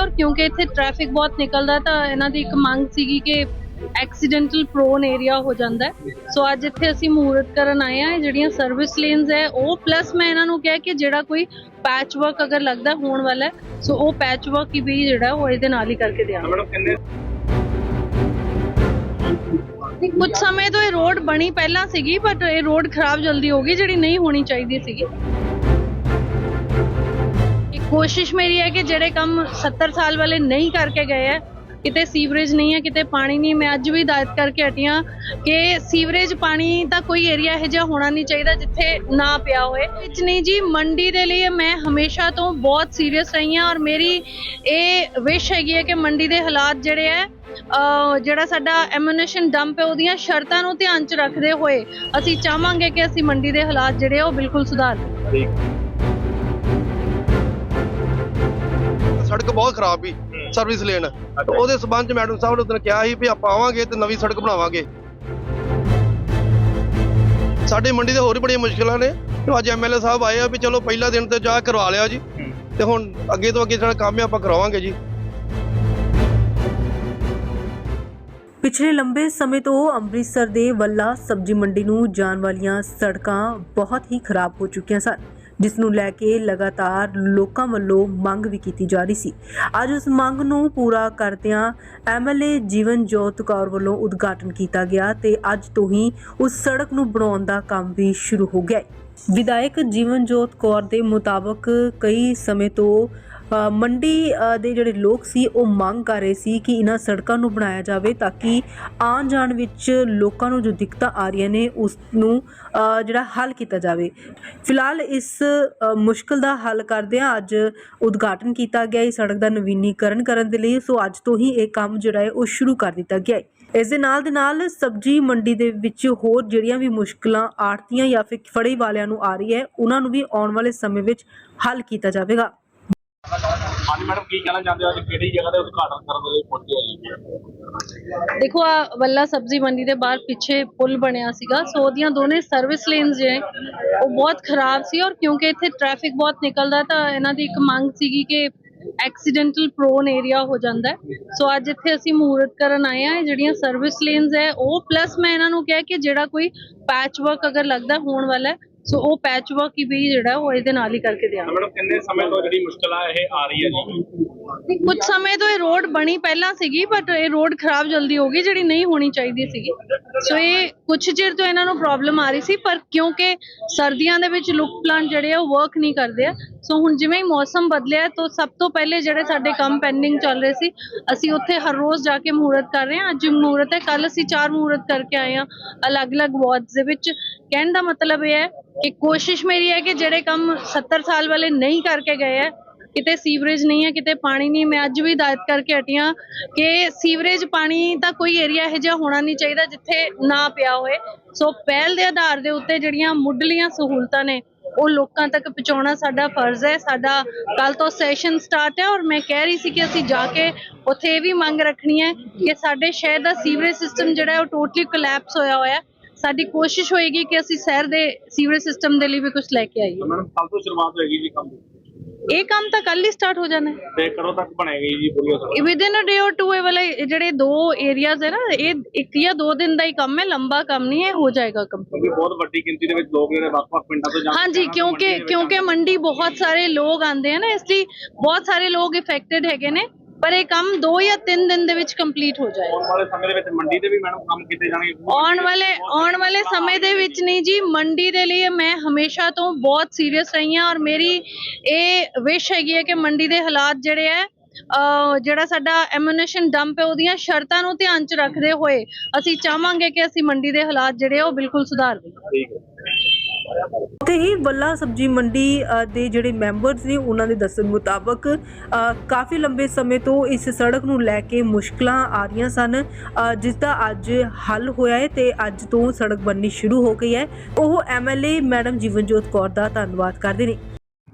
ਔਰ ਕਿਉਂਕਿ ਇੱਥੇ ਟ੍ਰੈਫਿਕ ਬਹੁਤ ਨਿਕਲਦਾ ਤਾਂ ਇਹਨਾਂ ਦੀ ਇੱਕ ਮੰਗ ਸੀਗੀ ਕਿ ਐਕਸੀਡੈਂਟਲ ਪ੍ਰੋਨ ਏਰੀਆ ਹੋ ਜਾਂਦਾ ਸੋ ਅੱਜ ਇੱਥੇ ਅਸੀਂ ਮੂਹਰਤ ਕਰਨ ਆਏ ਆ ਜਿਹੜੀਆਂ ਸਰਵਿਸ ਲੇਨਸ ਹੈ ਉਹ ਪਲੱਸ ਮੈਂ ਇਹਨਾਂ ਨੂੰ ਕਿਹਾ ਕਿ ਜਿਹੜਾ ਕੋਈ ਪੈਚ ਵਰਕ ਅਗਰ ਲੱਗਦਾ ਹੋਣ ਵਾਲਾ ਸੋ ਉਹ ਪੈਚ ਵਰਕ ਹੀ ਵੀ ਜਿਹੜਾ ਉਹ ਇਹਦੇ ਨਾਲ ਹੀ ਕਰਕੇ ਦਿਆਂਗੇ। ਕੁਝ ਸਮੇਂ ਤੋਂ ਇਹ ਰੋਡ ਬਣੀ ਪਹਿਲਾਂ ਸੀਗੀ ਬਟ ਇਹ ਰੋਡ ਖਰਾਬ ਜਲਦੀ ਹੋ ਗਈ ਜਿਹੜੀ ਨਹੀਂ ਹੋਣੀ ਚਾਹੀਦੀ ਸੀਗੀ। ਕੋਸ਼ਿਸ਼ ਮੇਰੀ ਹੈ ਕਿ ਜਿਹੜੇ ਕੰਮ 70 ਸਾਲ ਵਾਲੇ ਨਹੀਂ ਕਰਕੇ ਗਏ ਹੈ, ਕਿਤੇ ਸੀਵਰੇਜ ਨਹੀਂ ਹੈ, ਕਿਤੇ ਪਾਣੀ ਨਹੀਂ, ਮੈਂ ਅੱਜ ਵੀ ਹਦਾਇਤ ਕਰਕੇ ਹਟੀਆਂ ਕਿ ਸੀਵਰੇਜ ਪਾਣੀ ਤਾਂ ਕੋਈ ਏਰੀਆ ਇਹੋ ਜਿਹਾ ਹੋਣਾ ਨਹੀਂ ਚਾਹੀਦਾ ਜਿੱਥੇ ਨਾ ਪਿਆ ਹੋਏ। ਵਿੱਚ ਨਹੀਂ ਜੀ, ਮੰਡੀ ਦੇ ਲਈ ਮੈਂ ਹਮੇਸ਼ਾ ਤੋਂ ਬਹੁਤ ਸੀਰੀਅਸ ਰਹੀ ਹਾਂ ਔਰ ਮੇਰੀ ਇਹ ਵਿਸ਼ ਹੈਗੀ ਹੈ ਕਿ ਮੰਡੀ ਦੇ ਹਾਲਾਤ ਜਿਹੜੇ ਹੈ ਜਿਹੜਾ ਸਾਡਾ ਐਮੂਨੇਸ਼ਨ ਡੰਪ ਹੈ, ਉਹਦੀਆਂ ਸ਼ਰਤਾਂ ਨੂੰ ਧਿਆਨ 'ਚ ਰੱਖਦੇ ਹੋਏ ਅਸੀਂ ਚਾਹਾਂਗੇ ਕਿ ਅਸੀਂ ਮੰਡੀ ਦੇ ਹਾਲਾਤ ਜਿਹੜੇ ਆ, ਉਹ ਬਿਲਕੁਲ ਸੁਧਾਰ। ਠੀਕ ਸੜਕ ਬਹੁਤ ਖਰਾਬ ਵੀ ਸਰਵਿਸ ਲੇਨ ਉਹਦੇ ਸਬੰਧ ਚ ਮੈਡਮ ਸਾਹਿਬ ਨੇ ਉਦੋਂ ਕਿਹਾ ਸੀ ਵੀ ਆਪਾਂ ਆਵਾਂਗੇ ਤੇ ਨਵੀਂ ਸੜਕ ਬਣਾਵਾਂਗੇ। ਸਾਡੇ ਮੰਡੀ ਦੇ ਹੋਰ ਵੀ ਬੜੀਆਂ ਮੁਸ਼ਕਲਾਂ ਨੇ। ਤੇ ਅੱਜ ਐਮਐਲਏ ਸਾਹਿਬ ਆਏ ਆ ਵੀ ਚਲੋ ਪਹਿਲਾ ਦਿਨ ਤੇ ਜਾ ਕਰਵਾ ਲਿਆ ਜੀ। ਤੇ ਹੁਣ ਅੱਗੇ ਤੋਂ ਅੱਗੇ ਜਿਹੜਾ ਕੰਮ ਹੈ ਆਪਾਂ ਕਰਾਵਾਂਗੇ ਜੀ। ਪਿਛਲੇ ਲੰਬੇ ਸਮੇਂ ਤੋਂ ਅੰਮ੍ਰਿਤਸਰ ਦੇ ਵੱਲਾ ਸਬਜ਼ੀ ਮੰਡੀ ਨੂੰ ਜਾਣ ਵਾਲੀਆਂ ਸੜਕਾਂ ਬਹੁਤ ਹੀ ਖਰਾਬ ਹੋ ਚੁੱਕੀਆਂ ਸਨ। ਜਿਸ ਨੂੰ ਲੈ ਕੇ ਲਗਾਤਾਰ ਲੋਕਾਂ ਵੱਲੋਂ ਮੰਗ ਵੀ ਕੀਤੀ ਜਾ ਰਹੀ ਸੀ। ਅੱਜ ਉਸ ਮੰਗ ਨੂੰ ਪੂਰਾ ਕਰਦਿਆਂ ਐਮਐਲਏ ਜੀਵਨ ਜੋਤ ਕੌਰ ਵੱਲੋਂ ਉਦਘਾਟਨ ਕੀਤਾ ਗਿਆ ਤੇ ਅੱਜ ਤੋਂ ਹੀ ਉਸ ਸੜਕ ਨੂੰ ਬਣਾਉਣ ਦਾ ਕੰਮ ਵੀ ਸ਼ੁਰੂ ਹੋ ਗਿਆ ਹੈ। ਵਿਧਾਇਕ ਜੀਵਨ ਜੋਤ ਕੌਰ ਦੇ ਮੁਤਾਬਕ ਕਈ ਸਮੇਂ ਤੋਂ ਮੰਡੀ ਦੇ ਜਿਹੜੇ ਲੋਕ ਸੀ, ਉਹ ਮੰਗ ਕਰ ਰਹੇ ਸੀ ਕਿ ਇਹਨਾਂ ਸੜਕਾਂ ਨੂੰ ਬਣਾਇਆ ਜਾਵੇ ਤਾਂ ਕਿ ਆਉਣ ਜਾਣ ਵਿੱਚ ਲੋਕਾਂ ਨੂੰ ਜੋ ਦਿੱਕਤਾਂ ਆ ਰਹੀਆਂ ਨੇ ਉਸ ਨੂੰ ਜਿਹੜਾ ਹੱਲ ਕੀਤਾ ਜਾਵੇ। ਫਿਲਹਾਲ ਇਸ ਮੁਸ਼ਕਲ ਦਾ ਹੱਲ ਕਰਦਿਆਂ ਅੱਜ ਉਦਘਾਟਨ ਕੀਤਾ ਗਿਆ। ਇਸ ਸੜਕ ਦਾ ਨਵੀਨੀਕਰਨ ਕਰਨ ਦੇ ਲਈ, ਸੋ ਅੱਜ ਤੋਂ ਹੀ ਇਹ ਕੰਮ ਜਿਹੜਾ ਹੈ, ਉਹ ਸ਼ੁਰੂ ਕਰ ਦਿੱਤਾ ਗਿਆ ਹੈ। ਇਸ ਦੇ ਨਾਲ ਦੇ ਨਾਲ ਸਬਜ਼ੀ ਮੰਡੀ ਦੇ ਵਿੱਚ ਹੋਰ ਜਿਹੜੀਆਂ ਵੀ ਮੁਸ਼ਕਲਾਂ, ਆੜਤੀਆਂ ਜਾਂ ਫਿਰ ਫੜੇ ਵਾਲਿਆਂ ਨੂੰ ਆ ਰਹੀ ਹੈ, ਉਹਨਾਂ ਨੂੰ ਵੀ ਆਉਣ ਵਾਲੇ ਸਮੇਂ ਵਿੱਚ ਹੱਲ ਕੀਤਾ ਜਾਵੇਗਾ। ਹਾਂਜੀ, ਮੈਡਮ, ਕੀ ਕਹਿਣਾ ਚਾਹੁੰਦੇ ਹੋ? ਅੱਜ ਕਿਹੜੀ ਜਗ੍ਹਾ ਤੇ ਉਦਘਾਟਨ ਕਰਨ ਦੇ ਲਈ ਪਹੁੰਚੇ ਹੋ ਦੇਖੋ, ਆ ਵੱਲਾ ਸਬਜ਼ੀ ਮੰਡੀ ਦੇ ਬਾਹਰ ਪਿੱਛੇ ਪੁਲ ਬਣਿਆ ਸੀਗਾ, ਸੋ ਉਹਦੀਆਂ ਦੋਨੇ ਸਰਵਿਸ ਲੇਨਸ ਜਿਹੜੇ ਉਹ ਬਹੁਤ ਖਰਾਬ ਸੀ ਔਰ ਕਿਉਂਕਿ ਇੱਥੇ ਟ੍ਰੈਫਿਕ ਬਹੁਤ ਨਿਕਲਦਾ, ਤਾਂ ਇਹਨਾਂ ਦੀ ਇੱਕ ਮੰਗ ਸੀਗੀ ਕਿ ਐਕਸੀਡੈਂਟਲ ਪ੍ਰੋਨ ਏਰੀਆ ਹੋ ਜਾਂਦਾ ਸੋ ਅੱਜ ਇੱਥੇ ਅਸੀਂ ਮੂਹਰਤ ਕਰਨ ਆਏ ਆ ਜਿਹੜੀਆਂ ਸਰਵਿਸ ਲੇਨਸ ਹੈ, ਉਹ ਪਲੱਸ ਮੈਂ ਇਹਨਾਂ ਨੂੰ ਕਿਹਾ ਕਿ ਜਿਹੜਾ ਕੋਈ ਪੈਚ ਵਰਕ ਅਗਰ ਲੱਗਦਾ ਹੋਣ ਵਾਲਾ ਸੋ ਉਹ ਪੈਚ ਵਰਕ ਹੀ ਵੀ ਜਿਹੜਾ ਉਹ ਇਹਦੇ ਨਾਲ ਹੀ ਕਰਕੇ ਦਿਆਂਗੇ। ਮੈਡਮ ਕਿੰਨੇ ਸਮੇਂ ਤੋਂ ਜਿਹੜੀ ਮੁਸ਼ਕਲ ਆ ਇਹ ਆ ਰਹੀ ਹੈ ਜੀ? ਕੁਝ ਸਮੇਂ ਤੋਂ ਇਹ ਰੋਡ ਬਣੀ ਪਹਿਲਾਂ ਸੀਗੀ ਬਟ ਇਹ ਰੋਡ ਖਰਾਬ ਜਲਦੀ ਹੋ ਗਈ ਜਿਹੜੀ ਨਹੀਂ ਹੋਣੀ ਚਾਹੀਦੀ ਸੀਗੀ। ਸੋ ਇਹ ਕੁਝ ਚਿਰ ਤੋਂ ਇਹਨਾਂ ਨੂੰ ਪ੍ਰੋਬਲਮ ਆ ਰਹੀ ਸੀ ਪਰ ਕਿਉਂਕਿ ਸਰਦੀਆਂ ਦੇ ਵਿੱਚ ਲੁੱਕ ਪਲਾਂਟ ਜਿਹੜੇ ਆ ਉਹ ਵਰਕ ਨਹੀਂ ਕਰਦੇ ਆ। ਸੋ ਹੁਣ ਜਿਵੇਂ ਹੀ ਮੌਸਮ ਬਦਲਿਆ ਤਾਂ ਸਭ ਤੋਂ ਪਹਿਲੇ ਜਿਹੜੇ ਸਾਡੇ ਕੰਮ ਪੈਂਡਿੰਗ ਚੱਲ ਰਹੇ ਸੀ ਅਸੀਂ ਉੱਥੇ ਹਰ ਰੋਜ਼ ਜਾ ਕੇ ਮੂਹਰਤ ਕਰ ਰਹੇ ਹਾਂ। ਅੱਜ ਮੂਹਰਤ ਹੈ ਕੱਲ ਅਸੀਂ ਚਾਰ ਮੂਹਰਤ ਕਰਕੇ ਆਏ ਹਾਂ ਅਲੱਗ-ਅਲੱਗ ਵਾਰਡਸ ਦੇ ਵਿੱਚ। ਕਹਿਣ ਦਾ ਮਤਲਬ ਇਹ ਹੈ ਕਿ ਕੋਸ਼ਿਸ਼ ਮੇਰੀ ਹੈ ਕਿ ਜਿਹੜੇ ਕੰਮ 70 ਸਾਲ ਵਾਲੇ ਨਹੀਂ ਕਰਕੇ ਗਏ ਹੈ, ਕਿਤੇ ਸੀਵਰੇਜ ਨਹੀਂ ਹੈ, ਕਿਤੇ ਪਾਣੀ ਨਹੀਂ, ਮੈਂ ਅੱਜ ਵੀ ਹਦਾਇਤ ਕਰਕੇ ਹਟੀਆਂ ਕਿ ਸੀਵਰੇਜ ਪਾਣੀ ਤਾਂ ਕੋਈ ਏਰੀਆ ਇਹੋ ਜਿਹਾ ਹੋਣਾ ਨਹੀਂ ਚਾਹੀਦਾ ਜਿੱਥੇ ਨਾ ਪਿਆ ਹੋਏ। ਸੋ ਪਹਿਲ ਦੇ ਆਧਾਰ ਦੇ ਉੱਤੇ ਜਿਹੜੀਆਂ ਮੁੱਢਲੀਆਂ ਸਹੂਲਤਾਂ ਨੇ, ਉਹ ਲੋਕਾਂ ਤੱਕ ਪਹੁੰਚਾਉਣਾ ਸਾਡਾ ਫਰਜ਼ ਹੈ। ਸਾਡਾ ਕੱਲ ਤੋਂ ਸੈਸ਼ਨ ਸਟਾਰਟ ਹੈ ਔਰ ਮੈਂ ਕਹਿ ਰਹੀ ਸੀ ਕਿ ਅਸੀਂ ਜਾ ਕੇ ਉੱਥੇ ਇਹ ਵੀ ਮੰਗ ਰੱਖਣੀ ਹੈ ਕਿ ਸਾਡੇ ਸ਼ਹਿਰ ਦਾ ਸੀਵਰੇਜ ਸਿਸਟਮ ਜਿਹੜਾ ਹੈ ਉਹ ਟੋਟਲੀ ਕੋਲੈਪਸ ਹੋਇਆ ਹੋਇਆ ਹੈ। ਸਾਡੀ ਕੋਸ਼ਿਸ਼ ਹੋਏਗੀ ਕਿ ਅਸੀਂ ਸ਼ਹਿਰ ਦੇ ਸੀਵਰੇਜ ਸਿਸਟਮ ਦੇ ਲਈ ਵੀ ਕੁਝ ਲੈ ਕੇ ਆਈਏ। ਮੈਡਮ ਕੱਲ ਤੋਂ ਸ਼ੁਰੂਆਤ ਹੋਏਗੀ ਜੀ ਕੰਮ। ਇਹ ਕੰਮ ਤਾਂ ਕੱਲ ਹੀ ਸਟਾਰਟ ਹੋ ਜਾਣਾ। ਹੈ ਤੇ ਕਦੋਂ ਤੱਕ ਬਣੇਗੀ ਜੀ ਬੋਲਿਓ sir within a day or two ਇਹ ਵਾਲੇ ਜਿਹੜੇ ਦੋ ਏਰੀਆਜ਼ ਹੈ ਨਾ ਇਹ ਇੱਕ ਜਾਂ ਦੋ ਦਿਨ ਦਾ ਹੀ ਕੰਮ ਹੈ ਲੰਬਾ ਕੰਮ ਨਹੀਂ ਹੈ ਹੋ ਜਾਏਗਾ ਕੰਮ। ਕਿਉਂਕਿ ਬਹੁਤ ਵੱਡੀ ਗਿਣਤੀ ਦੇ ਵਿੱਚ ਲੋਕ ਜਿਹੜੇ ਵੱਖ-ਵੱਖ ਪਿੰਡਾਂ ਤੋਂ ਜਾਂਦੇ ਹਾਂਜੀ ਕਿਉਂਕਿ ਕਿਉਂਕਿ ਮੰਡੀ ਬਹੁਤ ਸਾਰੇ ਲੋਕ ਆਉਂਦੇ ਆ ਨਾ ਇਸ ਲਈ ਬਹੁਤ ਸਾਰੇ ਲੋਕ ਇਫੈਕਟਡ ਹੈਗੇ ਨੇ। ਪਰ ਇਹ ਕੰਮ 2 ਜਾਂ 3 ਦਿਨ ਦੇ ਵਿੱਚ ਕੰਪਲੀਟ ਹੋ ਜਾਏਗਾ। ਆਉਣ ਵਾਲੇ ਸਮੇਂ ਦੇ ਵਿੱਚ ਮੰਡੀ ਦੇ ਵੀ ਮੈਡਮ ਕੰਮ ਕੀਤੇ ਜਾਣਗੇ। ਆਉਣ ਵਾਲੇ ਆਉਣ ਵਾਲੇ ਸਮੇਂ ਦੇ ਵਿੱਚ ਨਹੀਂ ਜੀ ਮੰਡੀ ਦੇ ਲਈ ਮੈਂ ਹਮੇਸ਼ਾ ਤੋਂ ਬਹੁਤ ਸੀਰੀਅਸ ਰਹੀ ਹਾਂ ਔਰ ਮੇਰੀ ਇਹ ਵਿਸ਼ ਹੈਗੀ ਹੈ ਕਿ ਮੰਡੀ ਦੇ ਹਾਲਾਤ ਜਿਹੜੇ ਹੈ ਜਿਹੜਾ ਸਾਡਾ ਐਮੂਨੇਸ਼ਨ ਡੰਪ ਹੈ ਉਹਦੀਆਂ ਸ਼ਰਤਾਂ ਨੂੰ ਧਿਆਨ 'ਚ ਰੱਖਦੇ ਹੋਏ ਅਸੀਂ ਚਾਹਾਂਗੇ ਕਿ ਅਸੀਂ ਮੰਡੀ ਦੇ ਹਾਲਾਤ ਜਿਹੜੇ ਆ ਉਹ ਬਿਲਕੁਲ ਸੁਧਾਰ ਦੇਈਏ। ਠੀਕ ਹੈ। ਤੇ ਹੀ ਵੱਲਾ ਸਬਜੀ ਮੰਡੀ ਦੇ ਜਿਹੜੇ ਮੈਂਬਰਸ ਨੇ ਉਹਨਾਂ ਦੇ ਦੱਸਣ ਮੁਤਾਬਕ ਕਾਫੀ ਲੰਬੇ ਸਮੇਂ ਤੋਂ ਇਸ ਸੜਕ ਨੂੰ ਲੈ ਕੇ ਮੁਸ਼ਕਲਾਂ ਆ ਰਹੀਆਂ ਸਨ। ਅ, ਜਿਸ ਦਾ ਅੱਜ ਹੱਲ ਹੋਇਆ ਹੈ ਤੇ ਅੱਜ ਤੋਂ ਸੜਕ ਬਣਨੀ ਸ਼ੁਰੂ ਹੋ ਗਈ ਹੈ। ਉਹ ਐਮਐਲਏ ਮੈਡਮ ਜੀਵਨਜੋਤ ਕੌਰ ਦਾ ਧੰਨਵਾਦ ਕਰਦੇ ਨੇ।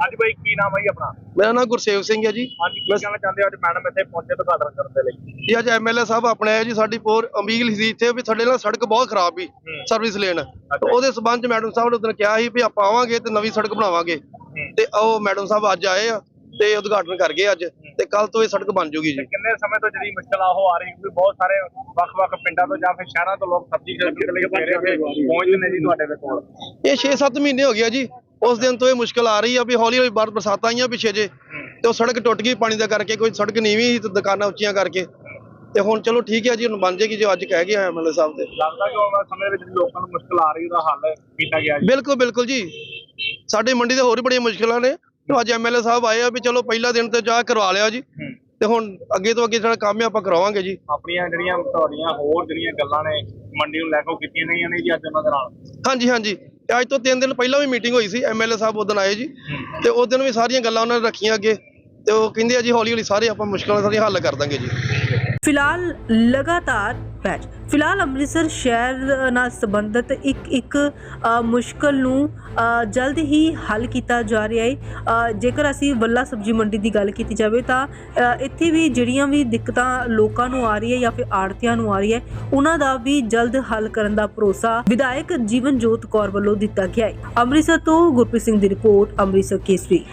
ਹਾਂਜੀ ਬਾਈ ਕੀ ਨਾਮ ਹੈ ਜੀ ਆਪਣਾ? ਮੇਰਾ ਨਾਮ ਗੁਰਸੇਵ ਸਿੰਘ ਹੈ ਜੀ। ਹਾਂਜੀ ਕੀ ਕਹਿਣਾ ਚਾਹੁੰਦੇ ਹੋ? ਅੱਜ ਮੈਡਮ ਇੱਥੇ ਪਹੁੰਚੇ ਉਦਘਾਟਨ ਕਰਨ ਦੇ ਲਈ। ਜੀ ਅੱਜ ਐਮਐਲਏ ਸਾਹਿਬ ਆਪਣੇ ਆਏ ਜੀ ਸਾਡੀ ਪੋਰ ਅਮੀਲ ਸੀ ਇੱਥੇ ਵੀ ਸਾਡੇ ਨਾਲ ਸੜਕ ਬਹੁਤ ਖਰਾਬ ਵੀ ਸਰਵਿਸ ਲੇਨ ਤੇ ਉਹਦੇ ਸਬੰਧ ਚ ਮੈਡਮ ਸਾਹਿਬ ਨੇ ਉਦੋਂ ਕਿਹਾ ਸੀ ਵੀ ਆਪਾਂ ਆਵਾਂਗੇ ਤੇ ਨਵੀਂ ਸੜਕ ਬਣਾਵਾਂਗੇ। ਤੇ ਉਹ ਮੈਡਮ ਸਾਹਿਬ ਅੱਜ ਆਏ ਆ ਤੇ ਉਦਘਾਟਨ ਕਰ ਗਏ ਅੱਜ। ਤੇ ਕੱਲ ਤੋਂ ਇਹ ਸੜਕ ਬਣ ਜੂਗੀ ਜੀ। ਕਿੰਨੇ ਸਮੇਂ ਤੋਂ ਜਿਹੜੀ ਮੁਸ਼ਕਲ ਆ ਉਹ ਆ ਰਹੀ ਕਿਉਂਕਿ ਬਹੁਤ ਸਾਰੇ ਵੱਖ-ਵੱਖ ਪਿੰਡਾਂ ਤੋਂ ਜਾਂ ਫਿਰ ਸ਼ਹਿਰਾਂ ਤੋਂ ਲੋਕ ਸਬਜ਼ੀ ਖਰੀਦਣ ਲਈ ਪਹੁੰਚਦੇ ਨੇ ਜੀ ਤੁਹਾਡੇ ਕੋਲ। ਇਹ 6-7 ਮਹੀਨੇ ਹੋ ਗਿਆ ਜੀ। ਉਸ ਦਿਨ ਤੋਂ ਇਹ ਮੁਸ਼ਕਲ ਆ ਰਹੀ ਆ ਵੀ ਹੌਲੀ ਹੌਲੀ ਬਾਰ ਬਰਸਾਤਾਂ ਆਈਆਂ ਪਿੱਛੇ ਜੇ ਤੇ ਉਹ ਸੜਕ ਟੁੱਟ ਗਈ ਪਾਣੀ ਦਾ ਕਰਕੇ ਕੋਈ ਸੜਕ ਨੀਵੀਂ ਸੀ ਤੇ ਦੁਕਾਨਾਂ ਉੱਚੀਆਂ ਕਰਕੇ। ਤੇ ਹੁਣ ਚਲੋ ਠੀਕ ਹੈ ਜੀ ਹੁਣ ਬਣ ਜੇਗੀ ਜੋ ਅੱਜ ਕਹਿ ਗਿਆ ਐਮਐਲਏ ਸਾਹਿਬ ਦੇ। ਲੱਗਦਾ ਕਿ ਆਉਣ ਵਾਲੇ ਸਮੇਂ ਵਿੱਚ ਲੋਕਾਂ ਨੂੰ ਮੁਸ਼ਕਲ ਆ ਰਹੀ ਉਹਦਾ ਹੱਲ ਕੀਤਾ ਗਿਆ ਜੀ। ਬਿਲਕੁਲ ਬਿਲਕੁਲ ਜੀ। ਸਾਡੇ ਮੰਡੀ ਦੇ ਹੋਰ ਵੀ ਬੜੀਆਂ ਮੁਸ਼ਕਲਾਂ ਨੇ। ਤੇ ਅੱਜ ਐਮਐਲਏ ਸਾਹਿਬ ਆਏ ਆ ਵੀ ਚਲੋ ਪਹਿਲਾ ਦਿਨ ਤੇ ਜਾ ਕਰਵਾ ਲਿਆ ਜੀ। ਤੇ ਹੁਣ ਅੱਗੇ ਤੋਂ ਅੱਗੇ ਜਿਹੜਾ ਕੰਮ ਹੈ ਆਪਾਂ ਕਰਾਵਾਂਗੇ ਜੀ। ਆਪਣੀਆਂ ਜਿਹੜੀਆਂ ਤੁਹਾਡੀਆਂ ਹੋਰ ਜਿਹੜੀਆਂ ਗੱਲਾਂ ਨੇ ਮੰਡੀ ਨੂੰ ਲੈ ਕੇ ਕੀਤੀਆਂ ਗਈਆਂ ਨੇ ਜੀ ਅੱਜ ਉਹਨਾਂ ਦੇ ਨਾਲ। ਹਾਂਜੀ ਹਾਂਜੀ। ਤੇ ਅੱਜ ਤੋਂ 3 ਦਿਨ ਪਹਿਲਾਂ ਵੀ ਮੀਟਿੰਗ ਹੋਈ ਸੀ ਐਮਐਲਏ ਸਾਹਿਬ ਉਦੋਂ ਆਏ ਜੀ। ਤੇ ਉਸ ਦਿਨ ਵੀ ਸਾਰੀਆਂ ਗੱਲਾਂ ਉਹਨਾਂ ਨੇ ਰੱਖੀਆਂ ਅੱਗੇ। ਤੇ ਉਹ ਕਹਿੰਦੇ ਆ ਜੀ ਹੌਲੀ ਹੌਲੀ ਸਾਰੇ ਆਪਾਂ ਮੁਸ਼ਕਲਾਂ ਸਾਰੀਆਂ ਹੱਲ ਕਰ ਦਾਂਗੇ ਜੀ। ਫਿਲਹਾਲ ਲਗਾਤਾਰ ਪੈਚ ਫਿਲਹਾਲ ਅੰਮ੍ਰਿਤਸਰ ਸ਼ਹਿਰ ਨਾਲ ਸੰਬੰਧਿਤ ਇੱਕ ਇੱਕ ਮੁਸ਼ਕਲ ਨੂੰ ਜਲਦ ਹੀ ਹੱਲ ਕੀਤਾ ਜਾ ਰਿਹਾ ਹੈ ਜੇਕਰ ਅਸੀਂ ਵੱਲਾ ਸਬਜੀ ਮੰਡੀ ਦੀ ਗੱਲ ਕੀਤੀ ਜਾਵੇ ਤਾਂ ਇੱਥੇ ਵੀ ਜਿਹੜੀਆਂ ਵੀ ਦਿੱਕਤਾਂ ਲੋਕਾਂ ਨੂੰ ਆ ਰਹੀ ਹੈ ਜਾਂ ਫਿਰ ਆੜਤੀਆਂ ਨੂੰ ਆ ਰਹੀ ਹੈ, ਉਹਨਾਂ ਦਾ ਵੀ ਜਲਦ ਹੱਲ ਕਰਨ ਦਾ ਭਰੋਸਾ ਵਿਧਾਇਕ ਜੀਵਨਜੋਤ ਕੌਰ ਵੱਲੋਂ ਦਿੱਤਾ ਗਿਆ ਹੈ ਅੰਮ੍ਰਿਤਸਰ ਤੋਂ ਗੁਰਪ੍ਰੀਤ ਸਿੰਘ ਦੀ ਰਿਪੋਰਟ, ਅੰਮ੍ਰਿਤਸਰ ਕੇਸਰੀ।